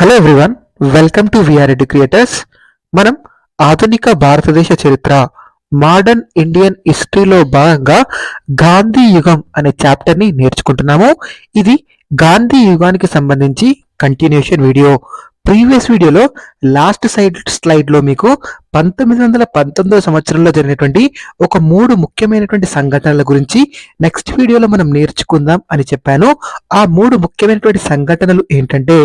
Hello everyone welcome to VR creators మనం ఆధునిక భారతదేశ చరిత్ర మోడర్న్ ఇండియన్ హిస్టరీలో భాగంగా గాంధీ యుగం అనే చాప్టర్ని నేర్చుకుంటున్నాము. ఇది గాంధీ యుగానికి సంబంధించి కంటిన్యూషన్ వీడియో ప్రీవియస్ వీడియోలో లాస్ట్ సైడ్ స్లైడ్లో మీకు పంతొమ్మిది వందల పంతొమ్మిదవ సంవత్సరంలో జరిగినటువంటి ఒక మూడు ముఖ్యమైనటువంటి సంఘటనల గురించి నెక్స్ట్ వీడియోలో మనం నేర్చుకుందాం అని చెప్పాను. ఆ మూడు ముఖ్యమైనటువంటి సంఘటనలు ఏంటంటే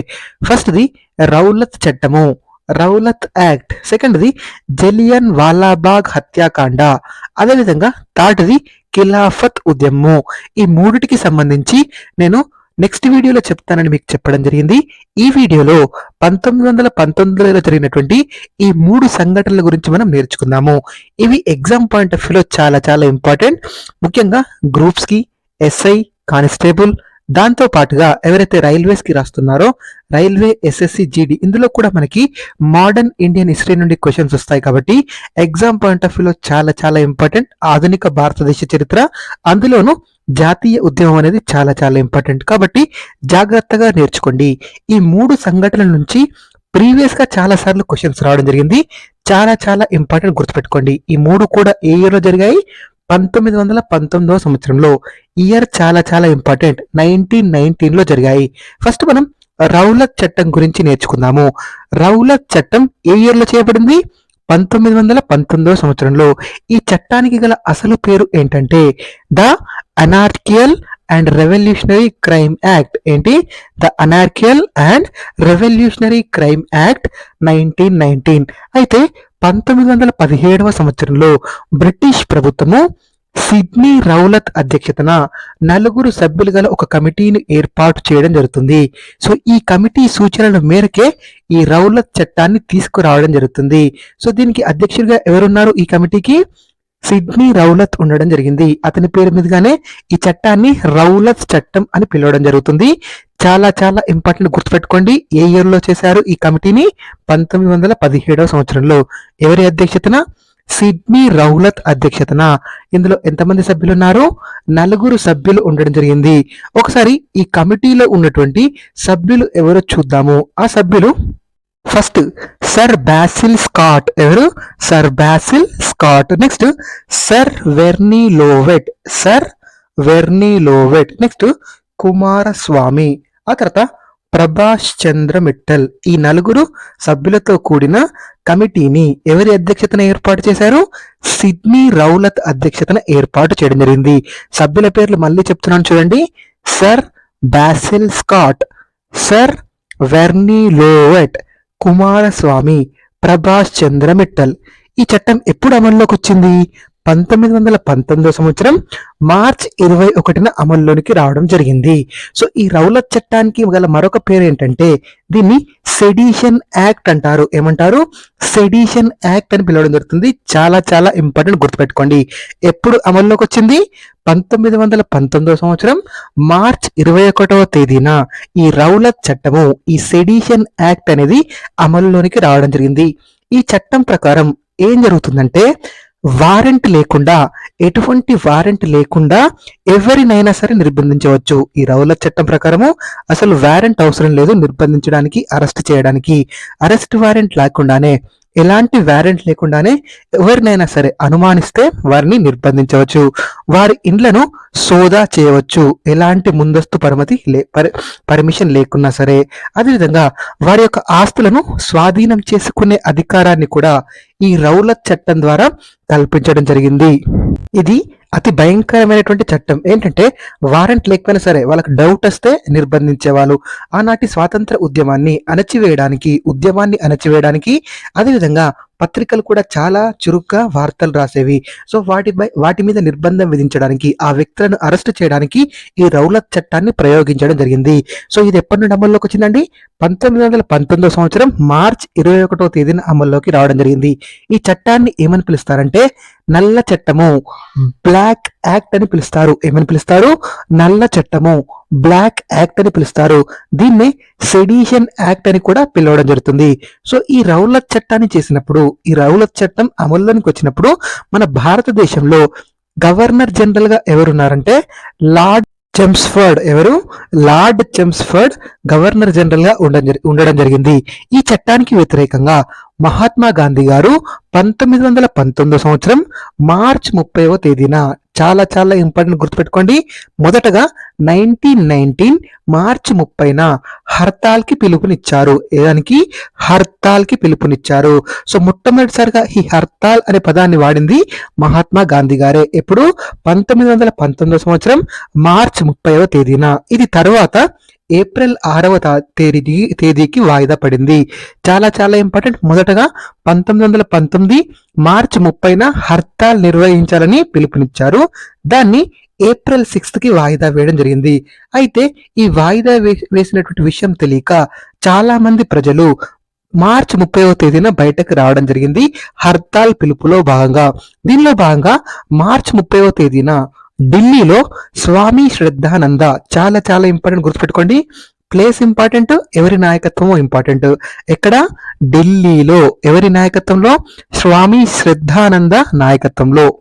ఫస్ట్ది రౌలత్ చట్టము. Rowlatt act. సెకండ్ది జలియన్ వాలాబాగ్ హత్యాకాండ. అదేవిధంగా థర్డ్ది ఖిలాఫత్ ఉద్యమము. ఈ మూడిటికి సంబంధించి నేను నెక్స్ట్ వీడియోలో చెప్తానని మీకు చెప్పడం జరిగింది. ఈ వీడియోలో పంతొమ్మిది వందల పంతొమ్మిదిలో జరిగినటువంటి ఈ మూడు సంఘటనల గురించి మనం నేర్చుకుందాము. ఇవి ఎగ్జామ్ పాయింట్ ఆఫ్ వ్యూలో చాలా చాలా ఇంపార్టెంట్ ముఖ్యంగా గ్రూప్స్కి ఎస్ఐ కానిస్టేబుల్ దాంతో పాటుగా ఎవరైతే రైల్వేస్కి రాస్తున్నారో రైల్వే ఎస్ఎస్సి జీడీ ఇందులో కూడా మనకి మోడర్న్ ఇండియన్ హిస్టరీ నుండి క్వశ్చన్స్ వస్తాయి కాబట్టి ఎగ్జామ్ పాయింట్ ఆఫ్ వ్యూలో చాలా చాలా ఇంపార్టెంట్ ఆధునిక భారతదేశ చరిత్ర అందులోనూ జాతీయ ఉద్యమం అనేది చాలా చాలా ఇంపార్టెంట్ కాబట్టి జాగ్రత్తగా నేర్చుకోండి. ఈ మూడు సంఘటనల నుంచి ప్రీవియస్గా చాలాసార్లు చాలా సార్లు క్వశ్చన్స్ రావడం జరిగింది. చాలా చాలా ఇంపార్టెంట్ గుర్తుపెట్టుకోండి. ఈ మూడు కూడా ఏ ఇయర్లో జరిగాయి? పంతొమ్మిది వందల పంతొమ్మిదవ సంవత్సరంలో. ఇయర్ చాలా చాలా ఇంపార్టెంట్ నైన్టీన్ నైన్టీన్లో జరిగాయి. ఫస్ట్ మనం రౌలత్ చట్టం గురించి నేర్చుకుందాము. రౌలత్ చట్టం ఏ ఇయర్లో చేయబడింది? పంతొమ్మిది వందల పంతొమ్మిదవ సంవత్సరంలో ఈ చట్టానికి గల అసలు పేరు ఏంటంటే the anarchical and revolutionary crime act. ఏంటి? The anarchical and revolutionary crime act nineteen nineteen. అయితే పంతొమ్మిది వందల పదిహేడవ సంవత్సరంలో బ్రిటిష్ ప్రభుత్వము సిడ్నీ రౌలత్ అధ్యక్షతన నలుగురు సభ్యులు గల ఒక కమిటీని ఏర్పాటు చేయడం జరుగుతుంది. సో ఈ కమిటీ సూచనల మేరకే ఈ రౌలత్ చట్టాన్ని తీసుకురావడం జరుగుతుంది. సో దీనికి అధ్యక్షుడిగా ఎవరున్నారు ఈ కమిటీకి? సిడ్నీ రౌలత్ ఉండడం జరిగింది. అతని పేరు మీదుగానే ఈ చట్టాన్ని రౌలత్ చట్టం అని పిలవడం జరుగుతుంది. చాలా చాలా ఇంపార్టెంట్ గుర్తుపెట్టుకోండి. ఏ ఇయర్లో చేశారు ఈ కమిటీని? పంతొమ్మిది వందల పదిహేడవ సంవత్సరంలో. ఎవరి అధ్యక్షతన? సిడ్నీ రౌలత్ అధ్యక్షతన ఇందులో ఎంతమంది సభ్యులు ఉన్నారు నలుగురు సభ్యులు ఉండడం జరిగింది. ఒకసారి ఈ కమిటీలో ఉన్నటువంటి సభ్యులు ఎవరో చూద్దాము. ఆ సభ్యులు ఫస్ట్ సర్ బాసిల్ స్కాట్ ఎవరు? Sir Basil Scott. Next sir Verney Lovett sir Verney Lovett next Kumaraswamy. ఆ తర్వాత ప్రభాష్ చంద్ర మిట్టల్ ఈ నలుగురు సభ్యులతో కూడిన కమిటీని ఎవరి అధ్యక్షతన ఏర్పాటు చేశారు? సిడ్నీ రౌలత్ అధ్యక్షతన ఏర్పాటు చేయడం జరిగింది. సభ్యుల పేర్లు మళ్ళీ చెప్తున్నాను చూడండి. Sir Basil Scott sir Verney Lovett Kumaraswamy Prabhash Chandra Mittal ఈ చట్టం ఎప్పుడు అమల్లోకి వచ్చింది? పంతొమ్మిది వందల పంతొమ్మిదో సంవత్సరం మార్చ్ ఇరవై ఒకటిన అమల్లోనికి రావడం జరిగింది. సో ఈ రౌలత్ చట్టానికి గల మరొక పేరు ఏంటంటే దీన్ని సెడిషన్ యాక్ట్ అంటారు. ఏమంటారు? సెడిషన్ యాక్ట్ అని పిలవడం జరుగుతుంది. చాలా చాలా ఇంపార్టెంట్ గుర్తుపెట్టుకోండి. ఎప్పుడు అమల్లోకి వచ్చింది? పంతొమ్మిది వందల పంతొమ్మిదవ సంవత్సరం మార్చ్ ఇరవై ఒకటవ తేదీన ఈ రౌలత్ చట్టము ఈ సెడిషన్ యాక్ట్ అనేది అమల్లోనికి రావడం జరిగింది. ఈ చట్టం ప్రకారం ఏం జరుగుతుందంటే వారెంట్ లేకుండా ఎటువంటి వారెంట్ లేకుండా ఎవరినైనా సరే నిర్బంధించవచ్చు. ఈ రౌల చట్టం ప్రకారము అసలు వారెంట్ అవసరం లేదు నిర్బంధించడానికి అరెస్ట్ చేయడానికి. అరెస్ట్ వారెంట్ లేకుండానే ఎలాంటి వారెంట్ లేకుండానే ఎవరినైనా సరే అనుమానిస్తే వారిని నిర్బంధించవచ్చు. వారి ఇండ్లను సోదా చేయవచ్చు. ఎలాంటి ముందస్తు పరిమితి లే పర్మిషన్ లేకున్నా సరే. అదేవిధంగా వారి యొక్క ఆస్తులను స్వాధీనం చేసుకునే అధికారాన్ని కూడా ఈ రౌలత్ చట్టం ద్వారా కల్పించడం జరిగింది. ఇది అతి భయంకరమైనటువంటి చట్టం. ఏంటంటే వారెంట్ లేకపోయినా సరే వాళ్ళకి డౌట్ వస్తే నిర్బంధించేవాళ్ళు. ఆనాటి స్వాతంత్ర ఉద్యమాన్ని అణచివేయడానికి ఉద్యమాన్ని అణచివేయడానికి అదేవిధంగా పత్రికలు కూడా చాలా చురుగ్గా వార్తలు రాసేవి. సో వాటిపై వాటి మీద నిర్బంధం విధించడానికి ఆ వ్యక్తులను అరెస్ట్ చేయడానికి ఈ రౌలత్ చట్టాన్ని ప్రయోగించడం జరిగింది. సో ఇది ఎప్పటి నుండి అమల్లోకి వచ్చిందండి? పంతొమ్మిది వందల పంతొమ్మిదో సంవత్సరం మార్చ్ ఇరవై ఒకటో తేదీన అమల్లోకి రావడం జరిగింది. ఈ చట్టాన్ని ఏమని పిలుస్తారంటే నల్ల చట్టము. బ్లాక్ యాక్ట్ అని పిలుస్తారు. ఏమని పిలుస్తారు? నల్ల చట్టము. బ్లాక్ యాక్ట్ అని పిలుస్తారు. దీన్ని సెడిషన్ యాక్ట్ అని కూడా పిలవడం జరుగుతుంది. సో ఈ రౌలత్ చట్టాన్ని చేసినప్పుడు ఈ రౌలత్ చట్టం అమల్లోనికి వచ్చినప్పుడు మన భారతదేశంలో గవర్నర్ జనరల్గా ఎవరున్నారంటే లార్డ్ చెమ్స్ఫర్డ్ ఎవరు? లార్డ్ చెమ్స్ఫర్డ్ గవర్నర్ జనరల్గా ఉండడం ఉండడం జరిగింది. ఈ చట్టానికి వ్యతిరేకంగా మహాత్మా గాంధీ గారు పంతొమ్మిది వందల పంతొమ్మిదో సంవత్సరం మార్చ్ ముప్పైవ తేదీన చాలా చాలా ఇంపార్టెంట్ గుర్తుపెట్టుకోండి. మొదటగా నైన్టీన్ నైన్టీన్ మార్చ్ ముప్పైన హర్తాల్కి పిలుపునిచ్చారు. ఏదానికి హర్తాల్కి పిలుపునిచ్చారు. సో మొట్టమొదటిసారిగా ఈ హర్తాల్ అనే పదాన్ని వాడింది మహాత్మా గాంధీ గారే. ఎప్పుడు? పంతొమ్మిది వందల పంతొమ్మిదో సంవత్సరం మార్చ్ ముప్పైవ తేదీన. ఇది తర్వాత ఏప్రిల్ ఆరవ తేదీ తేదీకి వాయిదా పడింది. చాలా చాలా ఇంపార్టెంట్. మొదటగా పంతొమ్మిది వందల పంతొమ్మిది మార్చ్ ముప్పైన హర్తాల్ నిర్వహించాలని పిలుపునిచ్చారు. దాన్ని ఏప్రిల్ సిక్స్త్కి వాయిదా వేయడం జరిగింది. అయితే ఈ వాయిదా వేసినటువంటి విషయం తెలియక చాలా మంది ప్రజలు మార్చ్ ముప్పైవ తేదీన బయటకు రావడం జరిగింది. హర్తాల్ పిలుపులో భాగంగా. దీనిలో భాగంగా మార్చ్ ముప్పైవ తేదీన ఢిల్లీలో స్వామి శ్రద్ధానంద చాలా చాలా ఇంపార్టెంట్ గుర్తుపెట్టుకోండి. ప్లేస్ ఇంపార్టెంట్ ఎవరి నాయకత్వం ఇంపార్టెంట్ ఎక్కడ? ఢిల్లీలో ఎవరి నాయకత్వంలో? స్వామి శ్రద్ధానంద నాయకత్వంలో.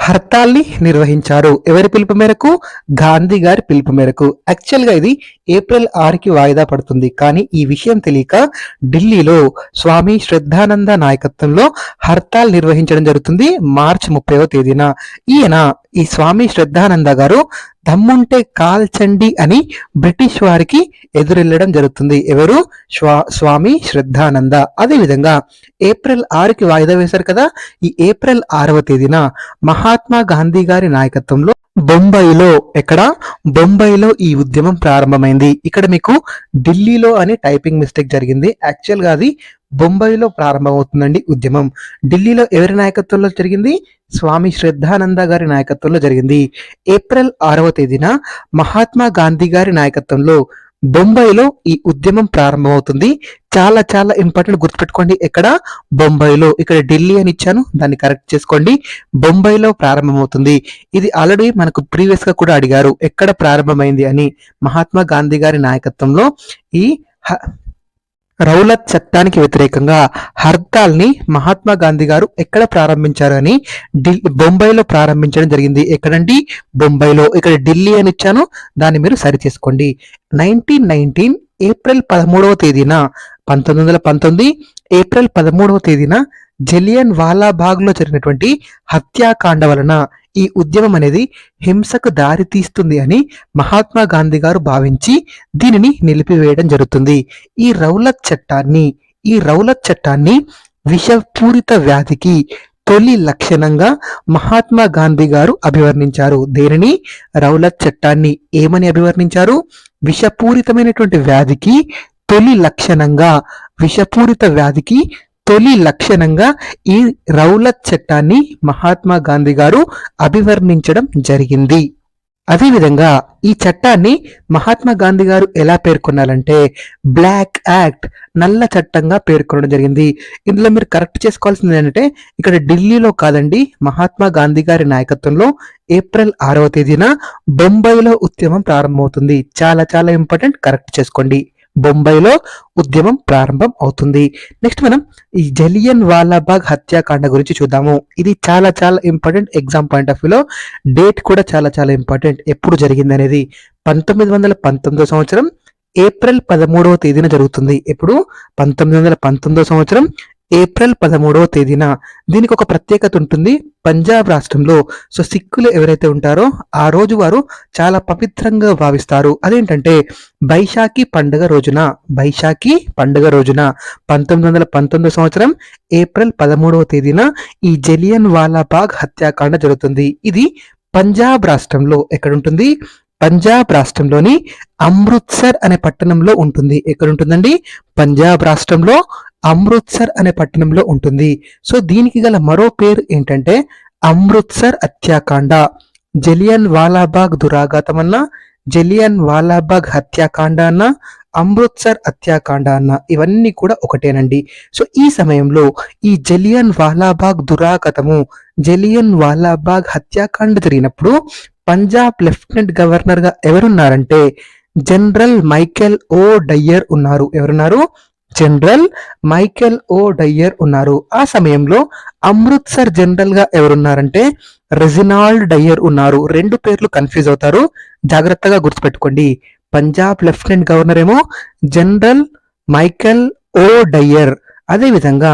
హర్తాల్ని నిర్వహించారు. ఎవరి పిలుపు మేరకు? గాంధీ గారి పిలుపు మేరకు. యాక్చువల్గా ఇది ఏప్రిల్ ఆరుకి వాయిదా పడుతుంది. కానీ ఈ విషయం తెలియక ఢిల్లీలో స్వామి శ్రద్ధానంద నాయకత్వంలో హర్తాల్ నిర్వహించడం జరుగుతుంది మార్చి ముప్పైవ తేదీన. ఈయన ఈ స్వామి శ్రద్ధానంద గారు దమ్ముంటే కాల్చండి అని బ్రిటిష్ వారికి ఎదురెళ్ళడం జరుగుతుంది. ఎవరు? స్వా స్వామి శ్రద్ధానంద. అదేవిధంగా ఏప్రిల్ ఆరుకి వాయిదా వేశారు కదా ఈ ఏప్రిల్ ఆరవ తేదీన మహాత్మా గాంధీ గారి నాయకత్వంలో బొంబాయిలో ఎక్కడ? బొంబాయిలో ఈ ఉద్యమం ప్రారంభమైంది. ఇక్కడ మీకు ఢిల్లీలో అని టైపింగ్ మిస్టేక్ జరిగింది. యాక్చువల్గా అది బొంబాయిలో ప్రారంభమవుతుందండి ఉద్యమం. ఢిల్లీలో ఎవరి నాయకత్వంలో జరిగింది? స్వామి శ్రద్ధానంద గారి నాయకత్వంలో జరిగింది. ఏప్రిల్ ఆరవ తేదీన మహాత్మా గాంధీ గారి నాయకత్వంలో బొంబాయిలో ఈ ఉద్యమం ప్రారంభమవుతుంది. చాలా చాలా ఇంపార్టెంట్ గుర్తుపెట్టుకోండి. ఎక్కడ? బొంబాయిలో. ఇక్కడ ఢిల్లీ అని ఇచ్చాను. దాన్ని కరెక్ట్ చేసుకోండి. బొంబాయిలో ప్రారంభమవుతుంది. ఇది ఆల్రెడీ మనకు ప్రీవియస్గా కూడా అడిగారు. ఎక్కడ ప్రారంభమైంది అని మహాత్మా గాంధీ గారి నాయకత్వంలో ఈ హ- రౌలత్ చట్టానికి వ్యతిరేకంగా హర్తాల్ని మహాత్మా గాంధీ గారు ఎక్కడ ప్రారంభించారు అని ఢిల్లీ బొంబాయిలో ప్రారంభించడం జరిగింది. ఎక్కడండి? బొంబాయిలో. ఇక్కడ ఢిల్లీ అని ఇచ్చాను. దాన్ని మీరు సరి చేసుకోండి నైన్టీన్ నైన్టీన్ ఏప్రిల్ పదమూడవ తేదీన పంతొమ్మిది వందల పంతొమ్మిది ఏప్రిల్ పదమూడవ తేదీన జలియన్ వాలాబాగ్లో జరిగినటువంటి హత్యాకాండ వలన ఈ ఉద్యమం అనేది హింసకు దారితీస్తుంది అని మహాత్మా గాంధీ గారు భావించి దీనిని నిలిపివేయడం జరుగుతుంది. ఈ రౌలత్ చట్టాన్ని ఈ రౌలత్ చట్టాన్ని విషపూరిత వ్యాధికి తొలి లక్షణంగా మహాత్మా గాంధీ గారు అభివర్ణించారు. దేనిని? రౌలత్ చట్టాన్ని ఏమని అభివర్ణించారు? విషపూరితమైనటువంటి వ్యాధికి తొలి లక్షణంగా విషపూరిత వ్యాధికి తొలి లక్షణంగా ఈ రౌలత్ చట్టాన్ని మహాత్మా గాంధీ గారు అభివర్ణించడం జరిగింది. అదేవిధంగా ఈ చట్టాన్ని మహాత్మా గాంధీ గారు ఎలా పేర్కొన్నారంటే బ్లాక్ యాక్ట్ నల్ల చట్టంగా పేర్కొనడం జరిగింది. ఇందులో మీరు కరెక్ట్ చేసుకోవాల్సింది ఏంటంటే ఇక్కడ ఢిల్లీలో కాదండి మహాత్మా గాంధీ గారి నాయకత్వంలో ఏప్రిల్ ఆరవ తేదీన బొంబాయిలో ఉద్యమం ప్రారంభమవుతుంది. చాలా చాలా ఇంపార్టెంట్ కరెక్ట్ చేసుకోండి. బొంబాయిలో ఉద్యమం ప్రారంభం అవుతుంది. నెక్స్ట్ మనం ఈ జలియన్ వాలాబాగ్ హత్యాకాండ గురించి చూద్దాము. ఇది చాలా చాలా ఇంపార్టెంట్ ఎగ్జామ్ పాయింట్ ఆఫ్ వ్యూలో డేట్ కూడా చాలా చాలా ఇంపార్టెంట్ ఎప్పుడు జరిగింది అనేది పంతొమ్మిది వందల పంతొమ్మిదో సంవత్సరం ఏప్రిల్ పదమూడవ తేదీన జరుగుతుంది. ఎప్పుడు? పంతొమ్మిది వందల పంతొమ్మిదో సంవత్సరం ఏప్రిల్ పదమూడవ తేదీన దీనికి ఒక ప్రత్యేకత ఉంటుంది. పంజాబ్ రాష్ట్రంలో సో సిక్కులు ఎవరైతే ఉంటారో ఆ రోజు వారు చాలా పవిత్రంగా భావిస్తారు. అదేంటంటే బైశాఖి పండుగ రోజున బైశాఖి పండుగ రోజున పంతొమ్మిది వందల పంతొమ్మిది సంవత్సరం ఏప్రిల్ పదమూడవ తేదీన ఈ జలియన్ వాలాబాగ్ హత్యాకాండ జరుగుతుంది. ఇది పంజాబ్ రాష్ట్రంలో ఎక్కడ ఉంటుంది పంజాబ్ రాష్ట్రంలోని అమృత్సర్ అనే పట్టణంలో ఉంటుంది. ఎక్కడ ఉంటుందండి పంజాబ్ రాష్ట్రంలో అమృత్సర్ అనే పట్టణంలో ఉంటుంది. సో దీనికి గల మరో పేరు ఏంటంటే అమృత్సర్ హత్యాకాండ. జలియన్ వాలాబాగ్ దురాఘాతం అన్న జలియన్ వాలాబాగ్ హత్యాకాండ అన్న అమృత్సర్ హత్యాకాండ అన్న ఇవన్నీ కూడా ఒకటేనండి. సో ఈ సమయంలో ఈ జలియన్ వాలాబాగ్ దురాగతము జలియన్ వాలాబాగ్ హత్యాకాండ జరిగినప్పుడు పంజాబ్ లెఫ్టినెంట్ గవర్నర్గా ఎవరున్నారంటే జనరల్ మైకెల్ ఓ డయ్యర్ ఉన్నారు. ఎవరున్నారు? జనరల్ మైకెల్ ఓ డయ్యర్ ఉన్నారు. ఆ సమయంలో అమృత్సర్ జనరల్గా ఎవరున్నారంటే రెజినాల్డ్ డయ్యర్ ఉన్నారు. రెండు పేర్లు కన్ఫ్యూజ్ అవుతారు. జాగ్రత్తగా గుర్తుపెట్టుకోండి. పంజాబ్ లెఫ్టినెంట్ గవర్నర్ ఏమో జనరల్ మైకెల్ ఓ డయ్యర్. అదే విధంగా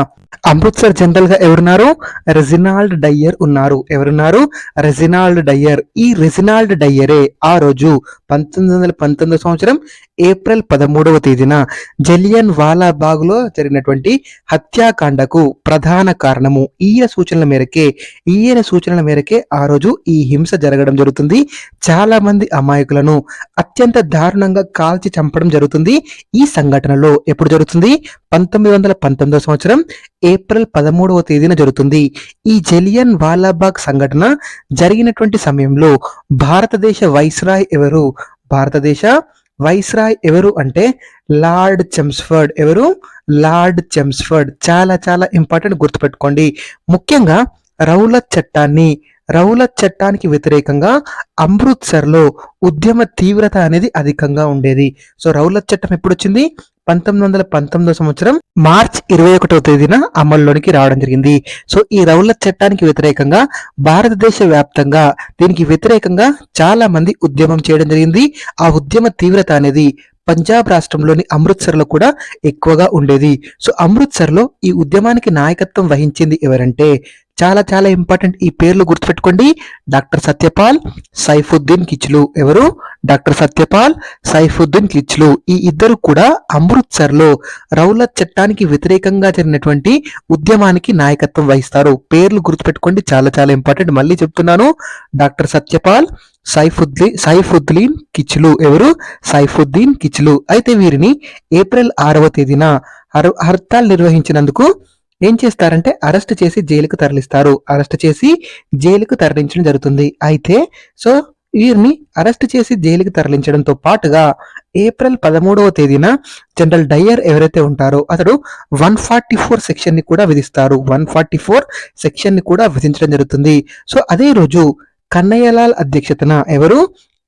అమృత్సర్ జనరల్గా ఎవరున్నారు? రెజినాల్డ్ డయ్యర్ ఉన్నారు. ఎవరున్నారు? Reginald Dyer. ఈ రెజినాల్డ్ డయ్యరే ఆ రోజు పంతొమ్మిది వందల పంతొమ్మిది సంవత్సరం ఏప్రిల్ పదమూడవ తేదీన జలియన్ వాలాబాగ్లో జరిగినటువంటి హత్యాకాండకు ప్రధాన కారణము ఈయన సూచనల మేరకే ఈయన సూచనల మేరకే ఆ రోజు ఈ హింస జరగడం జరుగుతుంది. చాలా మంది అమాయకులను అత్యంత దారుణంగా కాల్చి చంపడం జరుగుతుంది. ఈ సంఘటనలో ఎప్పుడు జరుగుతుంది? పంతొమ్మిది వందల పంతొమ్మిదవ సంవత్సరం ఏప్రిల్ పదమూడవ తేదీన జరుగుతుంది. ఈ జలియన్ వాలాబాగ్ సంఘటన జరిగినటువంటి సమయంలో భారతదేశ వైస్రాయ్ ఎవరు? భారతదేశ వైస్రాయ్ ఎవరు అంటే లార్డ్ చెమ్స్ఫర్డ్ ఎవరు? Lord Chelmsford. చాలా చాలా ఇంపార్టెంట్ గుర్తుపెట్టుకోండి. ముఖ్యంగా రౌలత్ చట్టాన్ని రౌలత్ చట్టానికి వ్యతిరేకంగా అమృత్సర్లో ఉద్యమ తీవ్రత అనేది అధికంగా ఉండేది. సో రౌలత్ చట్టం ఎప్పుడు వచ్చింది పంతొమ్మిది వందల పంతొమ్మిదో సంవత్సరం మార్చ్ ఇరవై ఒకటో తేదీన అమల్లోనికి రావడం జరిగింది. సో ఈ రౌలత్ చట్టానికి వ్యతిరేకంగా భారతదేశ వ్యాప్తంగా దీనికి వ్యతిరేకంగా చాలా మంది ఉద్యమం చేయడం జరిగింది. ఆ ఉద్యమ తీవ్రత అనేది పంజాబ్ రాష్ట్రంలోని అమృత్సర్లో కూడా ఎక్కువగా ఉండేది. సో అమృత్సర్లో ఈ ఉద్యమానికి నాయకత్వం వహించింది ఎవరంటే చాలా చాలా ఇంపార్టెంట్ ఈ పేర్లు గుర్తుపెట్టుకోండి. డాక్టర్ సత్యపాల్ సైఫుద్దీన్ కిచ్లు ఎవరు? డాక్టర్ సత్యపాల్ సైఫుద్దీన్ కిచ్లు. ఈ ఇద్దరు కూడా అమృత్సర్లో రౌలత్ చట్టానికి వ్యతిరేకంగా జరిగినటువంటి ఉద్యమానికి నాయకత్వం వహిస్తారు. పేర్లు గుర్తుపెట్టుకోండి. చాలా చాలా ఇంపార్టెంట్ మళ్ళీ చెప్తున్నాను. డాక్టర్ సత్యపాల్ సైఫుద్దీన్ సైఫుద్దీన్ కిచ్లు ఎవరు? సైఫుద్దీన్ కిచ్లు. అయితే వీరిని ఏప్రిల్ ఆరవ తేదీన హర్ హర్తాల్ నిర్వహించినందుకు ఏం చేస్తారంటే అరెస్ట్ చేసి జైలుకు తరలిస్తారు. అరెస్ట్ చేసి జైలుకు తరలించడం జరుగుతుంది. అయితే సో వీరిని అరెస్ట్ చేసి జైలుకి తరలించడంతో పాటుగా ఏప్రిల్ పదమూడవ తేదీన జనరల్ డయ్యర్ ఎవరైతే ఉంటారో అతడు వన్ ఫార్టీ ఫోర్ సెక్షన్ని కూడా విధిస్తారు. వన్ ఫార్టీ ఫోర్ సెక్షన్ని కూడా విధించడం జరుగుతుంది. సో అదే రోజు కన్నయ్యలాల్ అధ్యక్షతన ఎవరు?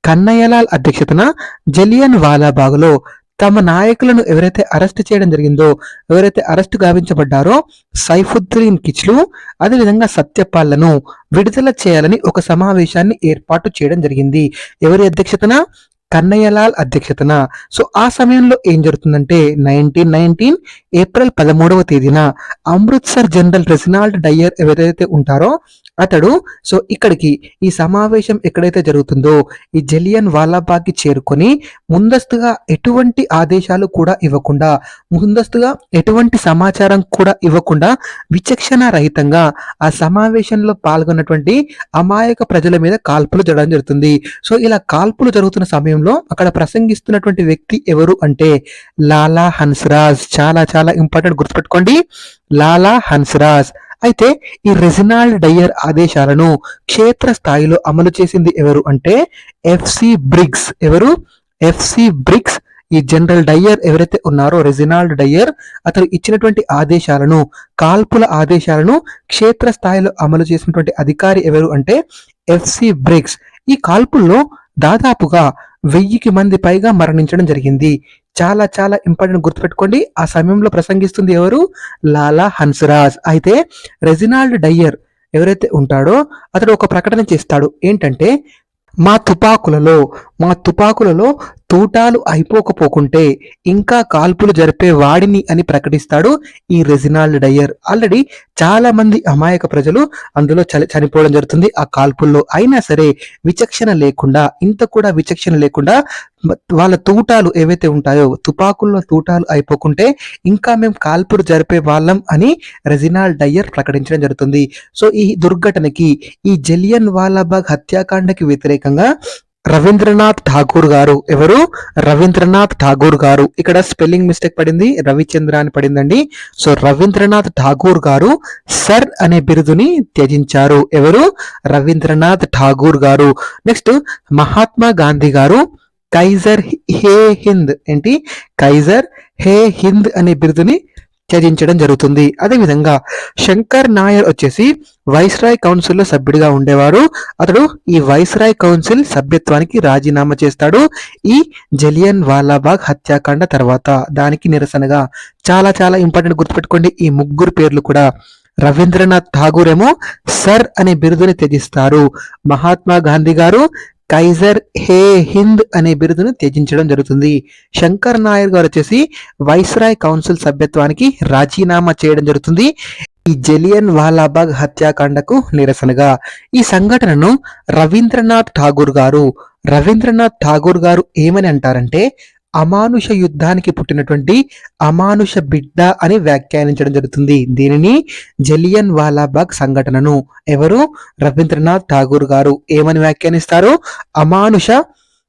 కన్నయ్యలాల్ అధ్యక్షతన జలియన్ వాలాబాగ్లో తమ నాయకులను ఎవరైతే అరెస్ట్ చేయడం జరిగిందో ఎవరైతే అరెస్ట్ గావించబడ్డారో సైఫుద్దీన్ కిచ్లు అదేవిధంగా సత్యపాల్లను విడుదల చేయాలని ఒక సమావేశాన్ని ఏర్పాటు చేయడం జరిగింది. ఎవరి అధ్యక్షతన? కన్నయ్యలాల్ అధ్యక్షతన. సో ఆ సమయంలో ఏం జరుగుతుందంటే నైన్టీన్ నైన్టీన్ ఏప్రిల్ పదమూడవ తేదీన అమృత్సర్ జనరల్ రెసినాల్డ్ డయ్యర్ ఎవరైతే ఉంటారో అతడు సో ఇక్కడికి ఈ సమావేశం ఎక్కడైతే జరుగుతుందో ఈ జలియన్ వాలాబాగ్కి చేరుకొని ముందస్తుగా ఎటువంటి ఆదేశాలు కూడా ఇవ్వకుండా ముందస్తుగా ఎటువంటి సమాచారం కూడా ఇవ్వకుండా విచక్షణ రహితంగా ఆ సమావేశంలో పాల్గొన్నటువంటి అమాయక ప్రజల మీద కాల్పులు జరగడం జరుగుతుంది. సో ఇలా కాల్పులు జరుగుతున్న సమయంలో అక్కడ ప్రసంగిస్తున్నటువంటి వ్యక్తి ఎవరు అంటే లాలా హన్స్రాజ్. చాలా చాలా ఇంపార్టెంట్ గుర్తుపెట్టుకోండి. లాలా హన్స్రాజ్. అయితే ఈ రెజినాల్డ్ డయ్యర్ ఆదేశాలను క్షేత్ర స్థాయిలో అమలు చేసింది ఎవరు అంటే ఎఫ్సి బ్రిగ్స్. ఎవరు? FC Briggs. ఈ జనరల్ డయ్యర్ ఎవరైతే ఉన్నారో రెజినాల్డ్ డయ్యర్ అతను ఇచ్చినటువంటి ఆదేశాలను కాల్పుల ఆదేశాలను క్షేత్ర స్థాయిలో అమలు చేసినటువంటి అధికారి ఎవరు అంటే ఎఫ్సి బ్రిగ్స్. ఈ కాల్పుల్లో దాదాపుగా వెయ్యికి మంది పైగా మరణించడం జరిగింది. చాలా చాలా ఇంపార్టెంట్ గుర్తుపెట్టుకోండి. ఆ సమయంలో ప్రసంగిస్తుంది ఎవరు? లాలా హన్స్రాజ్. అయితే రెజినాల్డ్ డయ్యర్ ఎవరైతే ఉంటాడో అతడు ఒక ప్రకటన చేస్తాడు. ఏంటంటే మా తుపాకులలో మా తుపాకులలో తూటాలు అయిపోకపోకుంటే ఇంకా కాల్పులు జరిపే వాడిని అని ప్రకటిస్తాడు ఈ రెజినాల్డ్ డయ్యర్. ఆల్రెడీ చాలా మంది అమాయక ప్రజలు అందులో చలి చనిపోవడం జరుగుతుంది. ఆ కాల్పుల్లో అయినా సరే విచక్షణ లేకుండా ఇంత కూడా విచక్షణ లేకుండా వాళ్ళ తూటాలు ఏవైతే ఉంటాయో తుపాకుల్లో తూటాలు అయిపోకుంటే ఇంకా మేము కాల్పులు జరిపే వాళ్ళం అని రెజినాల్డ్ డయ్యర్ ప్రకటించడం జరుగుతుంది. సో ఈ దుర్ఘటనకి ఈ జలియన్ వాలాబాగ్ హత్యాకాండకి వ్యతిరేకంగా రవీంద్రనాథ్ ఠాగూర్ గారు. ఎవరు? రవీంద్రనాథ్ ఠాగూర్ గారు. ఇక్కడ స్పెల్లింగ్ మిస్టేక్ పడింది రవిచంద్ర అని పడిందండి. సో రవీంద్రనాథ్ ఠాగూర్ గారు సర్ అనే బిరుదుని త్యజించారు. ఎవరు? రవీంద్రనాథ్ ఠాగూర్ గారు. నెక్స్ట్ మహాత్మా గాంధీ గారు కైజర్ హే హింద్. ఏంటి? కైజర్ హే హింద్ అనే బిరుదుని త్యజించడం జరుగుతుంది. అదేవిధంగా శంకర్ నాయర్ వచ్చేసి వైస్రాయ్ కౌన్సిల్లో సభ్యుడిగా ఉండేవారు అతడు ఈ వైస్రాయ్ కౌన్సిల్ సభ్యత్వానికి రాజీనామా చేస్తాడు. ఈ జలియన్ వాలాబాగ్ హత్యాకాండ తర్వాత దానికి నిరసనగా చాలా చాలా ఇంపార్టెంట్ గుర్తుపెట్టుకోండి. ఈ ముగ్గురు పేర్లు కూడా రవీంద్రనాథ్ ఠాగూర్ ఏమో సర్ అనే బిరుదుని త్యజిస్తారు. మహాత్మా గాంధీ గారు కైజర్ హే హింద్ అనే బిరుదును త్యజించడం జరుగుతుంది. శంకర్ నాయర్ గారు వచ్చేసి వైస్రాయ్ కౌన్సిల్ సభ్యత్వానికి రాజీనామా చేయడం జరుగుతుంది. ఈ జలియన్ వాలాబాగ్ హత్యాకాండకు నిరసనగా ఈ సంఘటనను రవీంద్రనాథ్ ఠాగూర్ గారు రవీంద్రనాథ్ ఠాగూర్ గారు ఏమని అంటారంటే అమానుష యుద్ధానికి పుట్టినటువంటి అమానుష బిడ్డ అని వ్యాఖ్యానించడం జరుగుతుంది. దీనిని జలియన్ వాలాబాగ్ సంఘటనను ఎవరు రవీంద్రనాథ్ ఠాగూర్ గారు ఏమని వ్యాఖ్యానిస్తారు? అమానుష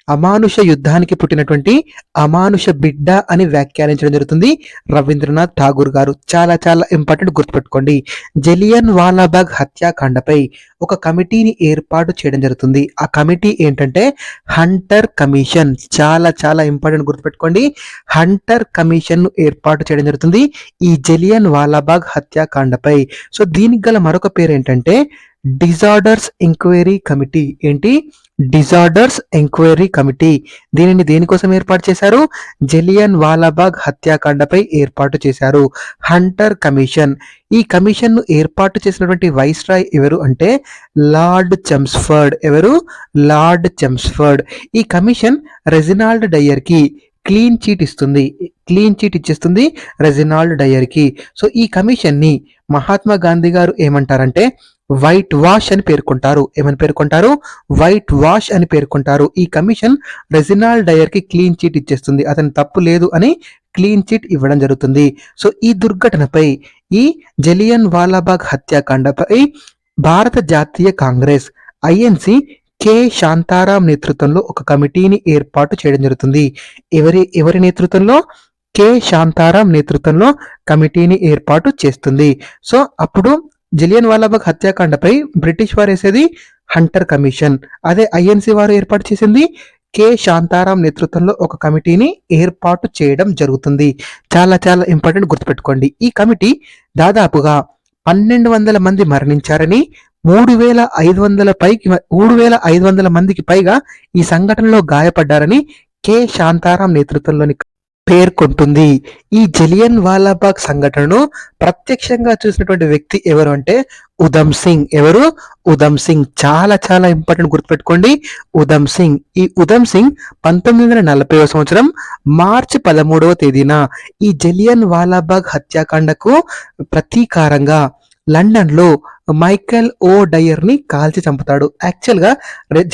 అమానుష యుద్ధానికి పుట్టినటువంటి అమానుష బిడ్డ అని వ్యాఖ్యానించడం జరుగుతుంది. రవీంద్రనాథ్ ఠాగూర్ గారు చాలా చాలా ఇంపార్టెంట్ గుర్తుపెట్టుకోండి. జలియన్ వాలాబాగ్ హత్యాకాండపై ఒక కమిటీని ఏర్పాటు చేయడం జరుగుతుంది. ఆ కమిటీ ఏంటంటే హంటర్ కమిషన్. చాలా చాలా ఇంపార్టెంట్ గుర్తుపెట్టుకోండి. హంటర్ కమిషన్ను ఏర్పాటు చేయడం జరుగుతుంది ఈ జలియన్ వాలాబాగ్ హత్యాకాండపై. సో దీనికి గల మరొక పేరు ఏంటంటే డిజార్డర్స్ ఎంక్వైరీ కమిటీ. ఏంటి? డిజార్డర్స్ ఎంక్వైరీ కమిటీ దీనిని దేనికోసం ఏర్పాటు చేశారు? జలియన్ వాలాబాగ్ హత్యాకాండపై ఏర్పాటు చేశారు. హంటర్ కమిషన్ ఈ కమిషన్ను ఏర్పాటు చేసినటువంటి వైస్రాయ్ ఎవరు అంటే? Lord Chelmsford. ఎవరు? Lord Chelmsford. ఈ కమిషన్ రెజినాల్డ్ డయ్యర్కి క్లీన్ చీట్ ఇస్తుంది. క్లీన్ చీట్ ఇచ్చేస్తుంది రెజినాల్డ్ డయర్కి సో ఈ కమిషన్ని మహాత్మా గాంధీ గారు ఏమంటారంటే వైట్ వాష్ అని పేర్కొంటారు. ఏమని పేర్కొంటారు? వైట్ వాష్ అని పేర్కొంటారు. ఈ కమిషన్ రెజినాల్ డయర్కి క్లీన్ చీట్ ఇచ్చేస్తుంది. అతని తప్పు లేదు అని క్లీన్ చిట్ ఇవ్వడం జరుగుతుంది. సో ఈ దుర్ఘటనపై ఈ జలియన్ వాలాబాగ్ హత్యాకాండపై భారత జాతీయ కాంగ్రెస్ ఐఎన్సి కె శాంతారాం నేతృత్వంలో ఒక కమిటీని ఏర్పాటు చేయడం జరుగుతుంది. ఎవరి ఎవరి నేతృత్వంలో? కె శాంతారాం నేతృత్వంలో కమిటీని ఏర్పాటు చేస్తుంది. సో అప్పుడు జలియన్ వాలాబాగ్ హత్యాకాండపై బ్రిటిష్ వారు వేసేది హంటర్ కమిషన్. అదే ఐఎన్సి వారు ఏర్పాటు చేసింది కె. శాంతారాం నేతృత్వంలో ఒక కమిటీని ఏర్పాటు చేయడం జరుగుతుంది. చాలా చాలా ఇంపార్టెంట్ గుర్తుపెట్టుకోండి. ఈ కమిటీ దాదాపుగా పన్నెండు వందల మంది మరణించారని మూడు వేల ఐదు వందల పైకి మూడు వేల ఐదు వందల మందికి పైగా ఈ సంఘటనలో గాయపడ్డారని కె. శాంతారాం నేతృత్వంలోని పేర్కొంటుంది. ఈ జలియన్ వాలాబాగ్ సంఘటనను ప్రత్యక్షంగా చూసినటువంటి వ్యక్తి ఎవరు అంటే ఉధమ్ సింగ్. ఎవరు? ఉధమ్ సింగ్ చాలా చాలా ఇంపార్టెంట్ గుర్తుపెట్టుకోండి. ఉధమ్ సింగ్. ఈ ఉధమ్ సింగ్ పంతొమ్మిది వందల నలభై సంవత్సరం మార్చి పదమూడవ తేదీన ఈ జలియన్ వాలాబాగ్ హత్యాకాండకు ప్రతీకారంగా లండన్లో మైకెల్ ఓ డయర్ని కాల్చి చంపుతాడు. యాక్చువల్గా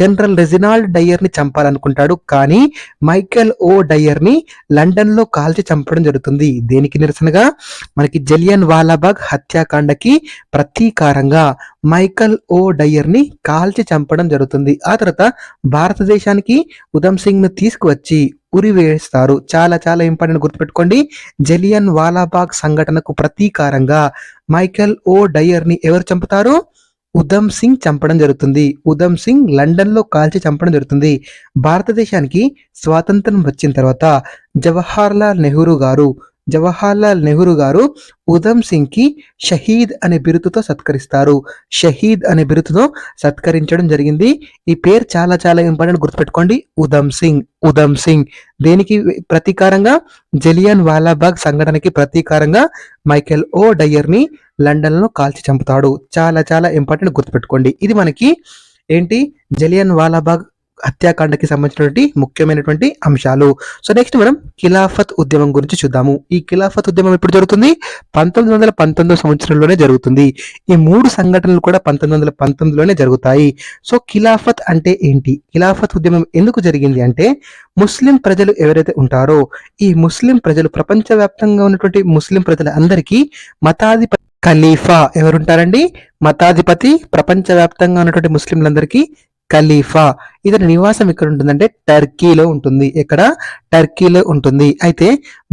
జనరల్ రెజినాల్డ్ డయర్ని చంపాలనుకుంటాడు. కానీ మైకెల్ ఓ డయర్ని లండన్లో కాల్చి చంపడం జరుగుతుంది. దేనికి నిరసనగా మనకి జలియన్ వాలాబాగ్ హత్యాకాండకి ప్రతీకారంగా మైకల్ ఓ డయర్ని కాల్చి చంపడం జరుగుతుంది. ఆ తర్వాత భారతదేశానికి ఉధమ్ సింగ్ను తీసుకువచ్చి ఉరి వేస్తారు చాలా చాలా ఇంపార్టెంట్ గుర్తుపెట్టుకోండి. జలియన్ వాలాబాగ్ సంఘటనకు ప్రతీకారంగా మైకెల్ ఓ డయర్ని ఎవరు చంపుతారు? ఉధమ్ సింగ్ చంపడం జరుగుతుంది. ఉధమ్ సింగ్ లండన్లో కాల్చి చంపడం జరుగుతుంది. భారతదేశానికి స్వాతంత్రం వచ్చిన తర్వాత జవహర్ లాల్ నెహ్రూ గారు జవహర్లాల్ నెహ్రూ గారు ఉధమ్ సింగ్కి షహీద్ అనే బిరుదుతో సత్కరిస్తారు. షహీద్ అనే బిరుదుతో సత్కరించడం జరిగింది. ఈ పేరు చాలా చాలా ఇంపార్టెంట్ గుర్తుపెట్టుకోండి. ఉధమ్ సింగ్ ఉధమ్ సింగ్. దేనికి ప్రతీకారంగా? జలియన్ వాలాబాగ్ సంఘటనకి ప్రతీకారంగా మైకెల్ ఓ డయ్యర్ని ని లండన్లో కాల్చి చంపుతాడు. చాలా చాలా ఇంపార్టెంట్ గుర్తుపెట్టుకోండి. ఇది మనకి ఏంటి? జలియన్ వాలాబాగ్ హత్యాకాండకి సంబంధించినటువంటి ముఖ్యమైనటువంటి అంశాలు. సో నెక్స్ట్ మనం ఖిలాఫత్ ఉద్యమం గురించి చూద్దాము. ఈ ఖిలాఫత్ ఉద్యమం ఎప్పుడు జరుగుతుంది? పంతొమ్మిది వందల పంతొమ్మిదో సంవత్సరంలోనే జరుగుతుంది. ఈ మూడు సంఘటనలు కూడా పంతొమ్మిది వందల పంతొమ్మిదిలోనే జరుగుతాయి. సో ఖిలాఫత్ అంటే ఏంటి? ఖిలాఫత్ ఉద్యమం ఎందుకు జరిగింది అంటే ముస్లిం ప్రజలు ఎవరైతే ఉంటారో ఈ ముస్లిం ప్రజలు ప్రపంచవ్యాప్తంగా ఉన్నటువంటి ముస్లిం ప్రజలందరికీ మతాధిపతి ఖలీఫా ఎవరుంటారండి? మతాధిపతి ప్రపంచవ్యాప్తంగా ఉన్నటువంటి ముస్లింలందరికీ ఖలీఫా. ఇతని నివాసం ఎక్కడ ఉంటుందంటే టర్కీలో ఉంటుంది. ఎక్కడ? టర్కీలో ఉంటుంది. అయితే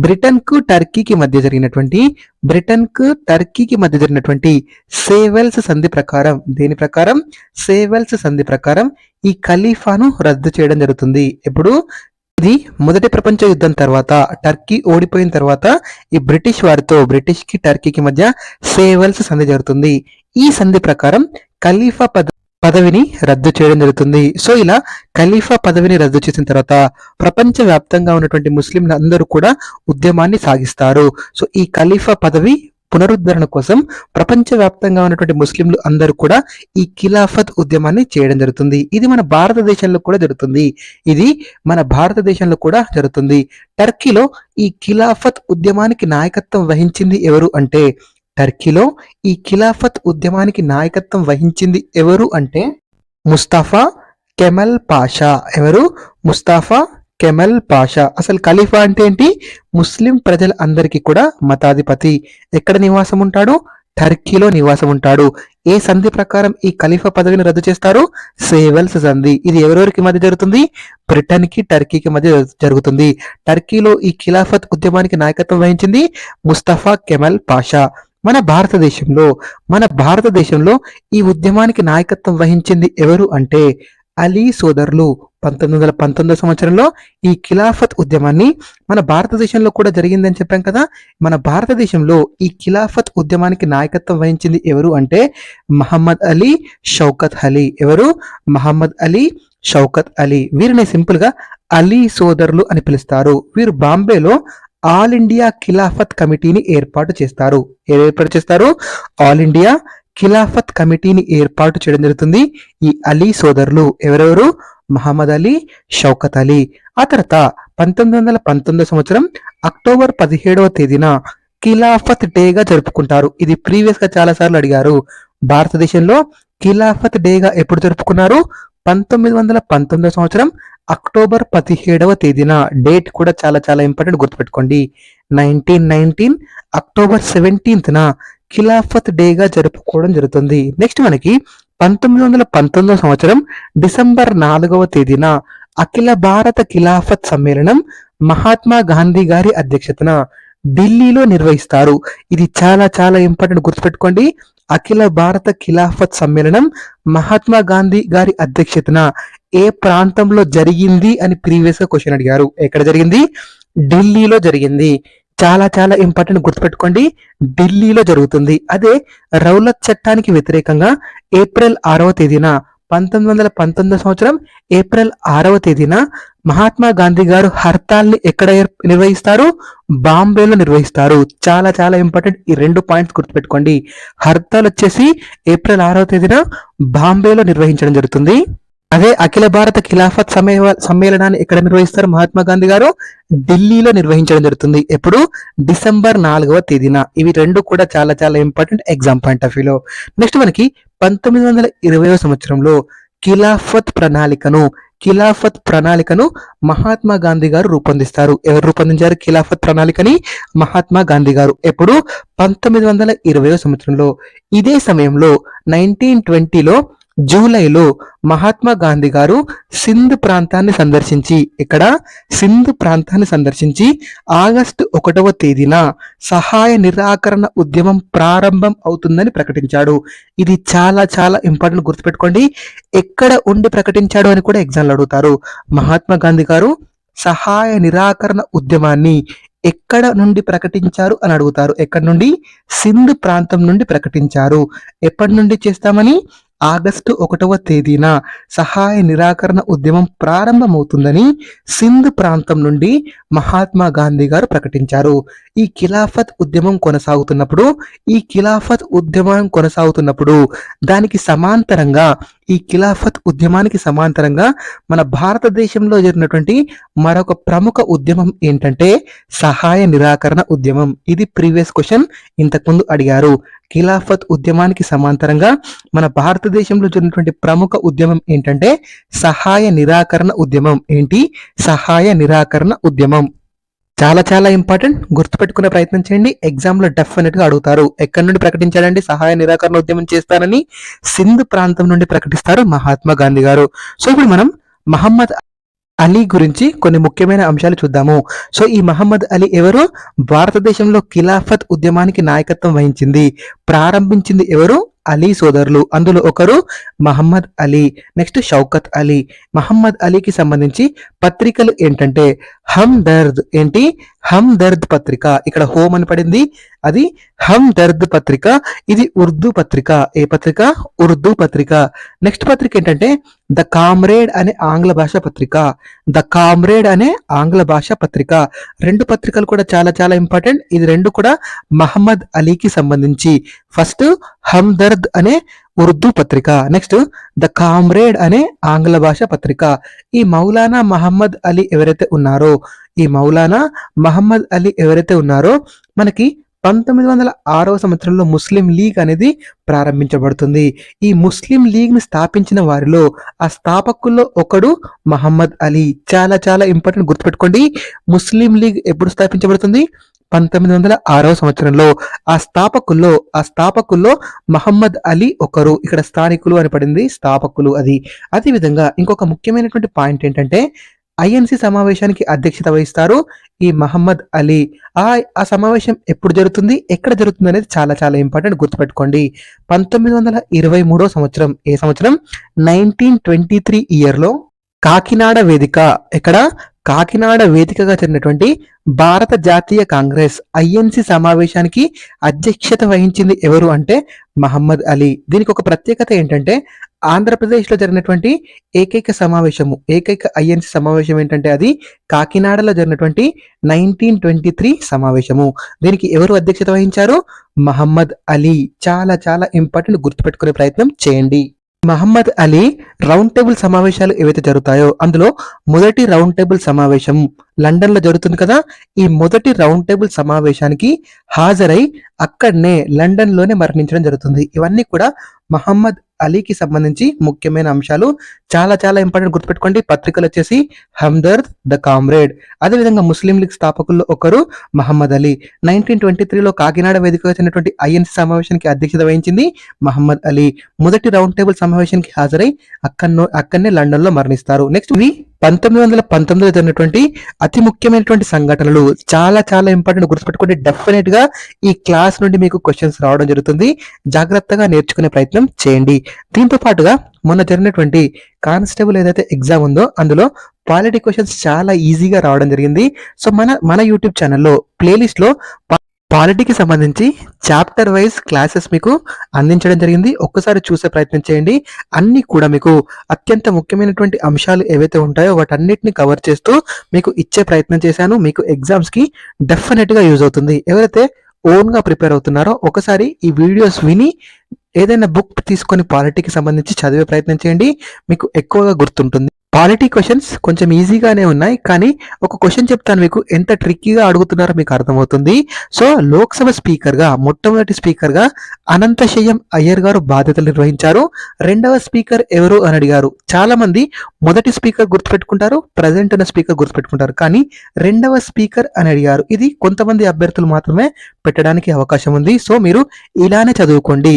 బ్రిటన్కు టర్కీకి మధ్య జరిగినటువంటి బ్రిటన్కు టర్కీకి మధ్య జరిగినటువంటి సేవెల్స్ సంధి ప్రకారం దేని ప్రకారం? సేవెల్స్ సంధి ప్రకారం ఈ ఖలీఫాను రద్దు చేయడం జరుగుతుంది. ఎప్పుడు ఇది మొదటి ప్రపంచ యుద్ధం తర్వాత టర్కీ ఓడిపోయిన తర్వాత ఈ బ్రిటిష్ వారితో బ్రిటిష్కి టర్కీకి మధ్య సేవల్స్ సంధి జరుగుతుంది. ఈ సంధి ప్రకారం ఖలీఫా పద పదవిని రద్దు చేయడం జరుగుతుంది. సో ఇలా ఖలీఫా పదవిని రద్దు చేసిన తర్వాత ప్రపంచ వ్యాప్తంగా ఉన్నటువంటి ముస్లింలు అందరూ కూడా ఉద్యమాన్ని సాగిస్తారు. సో ఈ ఖలీఫా పదవి పునరుద్ధరణ కోసం ప్రపంచ వ్యాప్తంగా ఉన్నటువంటి ముస్లింలు అందరూ కూడా ఈ ఖిలాఫత్ ఉద్యమాన్ని చేయడం జరుగుతుంది. ఇది మన భారతదేశంలో కూడా జరుగుతుంది. ఇది మన భారతదేశంలో కూడా జరుగుతుంది. టర్కీలో ఈ ఖిలాఫత్ ఉద్యమానికి నాయకత్వం వహించింది ఎవరు అంటే టర్కీలో ఈ ఖిలాఫత్ ఉద్యమానికి నాయకత్వం వహించింది ఎవరు అంటే ముస్తాఫా కెమల్ పాషా. ఎవరు? Mustafa Kemal Pasha. అసలు ఖలీఫా అంటే ఏంటి? ముస్లిం ప్రజల అందరికీ కూడా మతాధిపతి. ఎక్కడ నివాసం ఉంటాడు? టర్కీలో నివాసం ఉంటాడు. ఏ సంధి ప్రకారం ఈ ఖలీఫా పదవిని రద్దు చేస్తారు? సేవల్స్ సంధి. ఇది ఎవరెవరికి మధ్య జరుగుతుంది? బ్రిటన్కి టర్కీకి మధ్య జరుగుతుంది. టర్కీలో ఈ ఖిలాఫత్ ఉద్యమానికి నాయకత్వం వహించింది ముస్తఫా కెమల్ పాషా. మన భారతదేశంలో మన భారతదేశంలో ఈ ఉద్యమానికి నాయకత్వం వహించింది ఎవరు అంటే అలీ సోదరులు. పంతొమ్మిది వందల పంతొమ్మిదో సంవత్సరంలో ఈ ఖిలాఫత్ ఉద్యమాన్ని మన భారతదేశంలో కూడా జరిగిందని చెప్పాం కదా. మన భారతదేశంలో ఈ ఖిలాఫత్ ఉద్యమానికి నాయకత్వం వహించింది ఎవరు అంటే మహమ్మద్ అలీ షౌకత్ అలీ. ఎవరు? మహమ్మద్ అలీ షౌకత్ అలీ. వీరిని సింపుల్గా అలీ సోదరులు అని పిలుస్తారు. వీరు బాంబేలో ఆల్ ఇండియా ఖిలాఫత్ కమిటీని ఏర్పాటు చేస్తారు. ఏర్పాటు చేస్తారు? ఆల్ ఇండియా ఖిలాఫత్ కమిటీని ఏర్పాటు చేయడం జరుగుతుంది. ఈ అలీ సోదరులు ఎవరెవరు? మహమ్మద్ అలీ షౌకత్ అలీ. ఆ తర్వాత పంతొమ్మిది వందల పంతొమ్మిదో సంవత్సరం అక్టోబర్ పదిహేడవ తేదీన ఖిలాఫత్ డేగా జరుపుకుంటారు. ఇది ప్రీవియస్గా చాలా సార్లు అడిగారు. భారతదేశంలో ఖిలాఫత్ డేగా ఎప్పుడు జరుపుకున్నారు? పంతొమ్మిది వందల పంతొమ్మిదో సంవత్సరం అక్టోబర్ పదిహేడవ తేదీన డేట్ కూడా చాలా చాలా ఇంపార్టెంట్ గుర్తుపెట్టుకోండి. నైన్టీన్ నైన్టీన్ అక్టోబర్ సెవెంటీన్త్న ఖిలాఫత్ డేగా జరుపుకోవడం జరుగుతుంది. నెక్స్ట్ మనకి పంతొమ్మిది వందల పంతొమ్మిదవ సంవత్సరం డిసెంబర్ నాలుగవ తేదీన అఖిల భారత ఖిలాఫత్ సమ్మేళనం మహాత్మా గాంధీ గారి అధ్యక్షతన ఢిల్లీలో నిర్వహిస్తారు. ఇది చాలా చాలా ఇంపార్టెంట్ గుర్తుపెట్టుకోండి. అఖిల భారత ఖిలాఫత్ సమ్మేళనం మహాత్మా గాంధీ గారి అధ్యక్షతన ఏ ప్రాంతంలో జరిగింది అని ప్రీవియస్గా క్వశ్చన్ అడిగారు. ఎక్కడ జరిగింది? ఢిల్లీలో జరిగింది. చాలా చాలా ఇంపార్టెంట్ గుర్తుపెట్టుకోండి. ఢిల్లీలో జరుగుతుంది. అదే రౌలత్ చట్టానికి వ్యతిరేకంగా ఏప్రిల్ ఆరవ తేదీన పంతొమ్మిది వందల పంతొమ్మిదో సంవత్సరం ఏప్రిల్ ఆరవ తేదీన మహాత్మా గాంధీ గారు హర్తాల్ని ఎక్కడ నిర్వహిస్తారు? బాంబేలో నిర్వహిస్తారు. చాలా చాలా ఇంపార్టెంట్ ఈ రెండు పాయింట్స్ గుర్తుపెట్టుకోండి. హర్తాల్ వచ్చేసి ఏప్రిల్ ఆరవ తేదీన బాంబేలో నిర్వహించడం జరుగుతుంది. అదే అఖిల భారత ఖిలాఫత్ సమ్మే- సమ్మేళనాన్ని ఎక్కడ నిర్వహిస్తారు? మహాత్మా గాంధీ గారు ఢిల్లీలో నిర్వహించడం జరుగుతుంది. ఎప్పుడు? డిసెంబర్ నాలుగవ తేదీన. ఇవి రెండు కూడా చాలా చాలా ఇంపార్టెంట్ ఎగ్జామ్ పాయింట్ ఆఫ్ వ్యూలో. నెక్స్ట్ మనకి పంతొమ్మిది వందల ఇరవై సంవత్సరంలో ఖిలాఫత్ ప్రణాళికను ఖిలాఫత్ ప్రణాళికను మహాత్మా గాంధీ గారు రూపొందిస్తారు. ఎవరు రూపొందించారు ఖిలాఫత్ ప్రణాళికని? మహాత్మా గాంధీ గారు. ఎప్పుడు? పంతొమ్మిది వందల ఇరవై సంవత్సరంలో. ఇదే సమయంలో నైన్టీన్ ట్వంటీలో జూలైలో మహాత్మా గాంధీ గారు సింధ్ ప్రాంతాన్ని సందర్శించి ఇక్కడ సింధ్ ప్రాంతాన్ని సందర్శించి ఆగస్టు ఒకటవ తేదీన సహాయ నిరాకరణ ఉద్యమం ప్రారంభం అవుతుందని ప్రకటించాడు. ఇది చాలా చాలా ఇంపార్టెంట్ గుర్తుపెట్టుకోండి. ఎక్కడ ఉండి ప్రకటించాడు అని కూడా ఎగ్జామ్లు అడుగుతారు. మహాత్మా గాంధీ గారు సహాయ నిరాకరణ ఉద్యమాన్ని ఎక్కడ నుండి ప్రకటించారు అని అడుగుతారు. ఎక్కడి నుండి? సింధ్ ప్రాంతం నుండి ప్రకటించారు. ఎప్పటి నుండి చేస్తామని? ఆగస్టు ఒకటవ తేదీన సహాయ నిరాకరణ ఉద్యమం ప్రారంభమవుతుందని సింధ్ ప్రాంతం నుండి మహాత్మా గాంధీ గారు ప్రకటించారు. ఈ ఖిలాఫత్ ఉద్యమం కొనసాగుతున్నప్పుడు ఈ ఖిలాఫత్ ఉద్యమం కొనసాగుతున్నప్పుడు దానికి సమాంతరంగా ఈ ఖిలాఫత్ ఉద్యమానికి సమాంతరంగా మన భారతదేశంలో జరిగినటువంటి మరొక ప్రముఖ ఉద్యమం ఏంటంటే సహాయ నిరాకరణ ఉద్యమం. ఇది ప్రీవియస్ క్వశ్చన్ ఇంతకుముందు అడిగారు. ఖిలాఫత్ ఉద్యమానికి సమాంతరంగా మన భారతదేశంలో జరిగినటువంటి ప్రముఖ ఉద్యమం ఏంటంటే సహాయ నిరాకరణ ఉద్యమం. ఏంటి? సహాయ నిరాకరణ ఉద్యమం. చాలా చాలా ఇంపార్టెంట్ గుర్తుపెట్టుకునే ప్రయత్నం చేయండి. ఎగ్జామ్లో డెఫినెట్గా అడుగుతారు. ఎక్కడి నుండి ప్రకటించాడండి? సహాయ నిరాకరణ ఉద్యమం చేస్తానని సింధ్ ప్రాంతం నుండి ప్రకటిస్తారు మహాత్మా గాంధీ గారు. సో ఇప్పుడు మనం మహమ్మద్ అలీ గురించి కొన్ని ముఖ్యమైన అంశాలు చూద్దాము. సో ఈ మహమ్మద్ అలీ ఎవరు? భారతదేశంలో ఖిలాఫత్ ఉద్యమానికి నాయకత్వం వహించింది. ప్రారంభించింది ఎవరు? అలీ సోదరులు. అందులో ఒకరు మహమ్మద్ అలీ. నెక్స్ట్ షౌకత్ అలీ. మహమ్మద్ అలీకి సంబంధించి పత్రికలు ఏంటంటే హమ్ దర్ద్ ఏంటి? హమ్ దర్ద్ పత్రిక. ఇక్కడ హోమ్ అని పడింది. అది హమ్ దర్ద్ పత్రిక. ఇది ఉర్దూ పత్రిక. ఏ పత్రిక? ఉర్దూ పత్రిక. నెక్స్ట్ పత్రిక ఏంటంటే ద కామ్రేడ్ అనే ఆంగ్ల భాష పత్రిక. ద కామ్రేడ్ అనే ఆంగ్ల భాష పత్రిక. రెండు పత్రికలు కూడా చాలా చాలా ఇంపార్టెంట్ ఇది రెండు కూడా మహమ్మద్ అలీకి సంబంధించి. ఫస్ట్ హమ్దర్ద్ అనే ఉర్దూ పత్రిక. నెక్స్ట్ ద కామ్రేడ్ అనే ఆంగ్ల భాష పత్రిక. ఈ మౌలానా మహమ్మద్ అలీ ఎవరైతే ఉన్నారో ఈ మౌలానా మహమ్మద్ అలీ ఎవరైతే ఉన్నారో మనకి పంతొమ్మిది వందల ఆరవ సంవత్సరంలో ముస్లిం లీగ్ అనేది ప్రారంభించబడుతుంది. ఈ ముస్లిం లీగ్ని స్థాపించిన వారిలో ఆ స్థాపకుల్లో ఒకడు మహమ్మద్ అలీ. చాలా చాలా ఇంపార్టెంట్ గుర్తుపెట్టుకోండి. ముస్లిం లీగ్ ఎప్పుడు స్థాపించబడుతుంది? పంతొమ్మిది వందల ఆరవ సంవత్సరంలో ఆ స్థాపకుల్లో ఆ స్థాపకుల్లో మహమ్మద్ అలీ ఒకరు. ఇక్కడ స్థానికులు అని పడింది స్థాపకులు అది. అదే విధంగా ఇంకొక ముఖ్యమైనటువంటి పాయింట్ ఏంటంటే ఐఎన్సి సమావేశానికి అధ్యక్షత వహిస్తారు ఈ మహమ్మద్ అలీ. ఆ ఆ సమావేశం ఎప్పుడు జరుగుతుంది ఎక్కడ జరుగుతుంది అనేది చాలా చాలా ఇంపార్టెంట్ గుర్తుపెట్టుకోండి. పంతొమ్మిది వందల ఇరవై మూడో సంవత్సరం ఏ సంవత్సరం? నైన్టీన్ ట్వంటీ త్రీ ఇయర్లో కాకినాడ వేదిక ఇక్కడ కాకినాడ వేదికగా జరిగినటువంటి భారత జాతీయ కాంగ్రెస్ ఐఎన్సి సమావేశానికి అధ్యక్షత వహించింది ఎవరు అంటే మహమ్మద్ అలీ. దీనికి ఒక ప్రత్యేకత ఏంటంటే ఆంధ్రప్రదేశ్లో జరిగినటువంటి ఏకైక సమావేశము ఏకైక ఐఎన్సి సమావేశం ఏంటంటే అది కాకినాడలో జరిగినటువంటి నైన్టీన్ ట్వంటీ త్రీ సమావేశము. దీనికి ఎవరు అధ్యక్షత వహించారు? మహమ్మద్ అలీ. చాలా చాలా ఇంపార్టెంట్ గుర్తుపెట్టుకునే ప్రయత్నం చేయండి. మహమ్మద్ అలీ రౌండ్ టేబుల్ సమావేశాలు ఏవైతే జరుగుతాయో అందులో మొదటి రౌండ్ టేబుల్ సమావేశం లండన్లో జరుగుతుంది కదా. ఈ మొదటి రౌండ్ టేబుల్ సమావేశానికి హాజరై అక్కడనే లండన్లోనే మరణించడం జరుగుతుంది. ఇవన్నీ కూడా మహమ్మద్ అలీకి సంబంధించి ముఖ్యమైన అంశాలు చాలా చాలా ఇంపార్టెంట్ గుర్తుపెట్టుకోండి. పత్రికలు వచ్చేసి హమ్దర్ద్ ద కామ్రేడ్. అదేవిధంగా ముస్లిం లీగ్ స్థాపకుల్లో ఒకరు మహమ్మద్ అలీ. నైన్టీన్ ట్వంటీ త్రీలో కాకినాడ వేదికగా చెందినటువంటి ఐఎన్సి సమావేశానికి అధ్యక్షత వహించింది మహమ్మద్ అలీ. మొదటి రౌండ్ టేబుల్ సమావేశానికి హాజరై అక్కడో అక్కడనే లండన్లో మరణిస్తారు. నెక్స్ట్ వి పంతొమ్మిది వందల పంతొమ్మిదిలో జరిగినటువంటి అతి ముఖ్యమైనటువంటి సంఘటనలు చాలా చాలా ఇంపార్టెంట్ గుర్తుపెట్టుకుంటే డెఫినెట్గా ఈ క్లాస్ నుండి మీకు క్వశ్చన్స్ రావడం జరుగుతుంది. జాగ్రత్తగా నేర్చుకునే ప్రయత్నం చేయండి. దీంతో పాటుగా మొన్న జరిగినటువంటి కానిస్టేబుల్ ఏదైతే ఎగ్జామ్ ఉందో అందులో పాలిటీ క్వశ్చన్స్ చాలా ఈజీగా రావడం జరిగింది. సో మన మన యూట్యూబ్ ఛానల్లో ప్లేలిస్ట్లో పాలిటీకి సంబంధించి చాప్టర్ వైజ్ క్లాసెస్ మీకు అందించడం జరిగింది. ఒక్కసారి చూసే ప్రయత్నం చేయండి. అన్ని కూడా మీకు అత్యంత ముఖ్యమైనటువంటి అంశాలు ఏవైతే ఉంటాయో వాటన్నిటిని కవర్ చేస్తూ మీకు ఇచ్చే ప్రయత్నం చేశాను. మీకు ఎగ్జామ్స్కి డెఫినెట్గా యూజ్ అవుతుంది. ఎవరైతే ఓన్గా ప్రిపేర్ అవుతున్నారో ఒకసారి ఈ వీడియోస్ విని ఏదైనా బుక్ తీసుకొని పాలిటీకి సంబంధించి చదివే ప్రయత్నం చేయండి. మీకు ఎక్కువగా గుర్తుంటుంది. పాలిటీ క్వశ్చన్స్ కొంచెం ఈజీగానే ఉన్నాయి కానీ ఒక క్వశ్చన్ చెప్తాను మీకు. ఎంత ట్రిక్కీగా అడుగుతున్నారో మీకు అర్థమవుతుంది. సో లోక్సభ స్పీకర్గా మొట్టమొదటి స్పీకర్గా అనంతశయం అయ్యర్ గారు బాధ్యతలు నిర్వహించారు. రెండవ స్పీకర్ ఎవరు అని అడిగారు. చాలామంది మొదటి స్పీకర్ గుర్తుపెట్టుకుంటారు ప్రజెంట్ ఉన్న స్పీకర్ గుర్తుపెట్టుకుంటారు. కానీ రెండవ స్పీకర్ అని అడిగారు. ఇది కొంతమంది అభ్యర్థులు మాత్రమే పెట్టడానికి అవకాశం ఉంది. సో మీరు ఇలానే చదువుకోండి.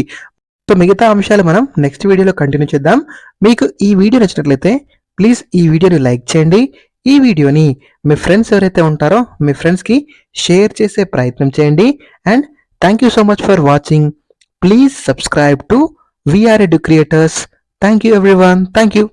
సో మిగతా అంశాలు మనం నెక్స్ట్ వీడియోలో కంటిన్యూ చేద్దాం. మీకు ఈ వీడియో నచ్చినట్లయితే ప్లీజ్ ఈ వీడియోని లైక్ చేయండి. ఈ వీడియోని మీ ఫ్రెండ్స్ ఎవరైతే ఉంటారో మీ ఫ్రెండ్స్కి షేర్ చేసే ప్రయత్నం చేయండి. And thank you so much for watching please subscribe to VR edu creators thank you everyone thank you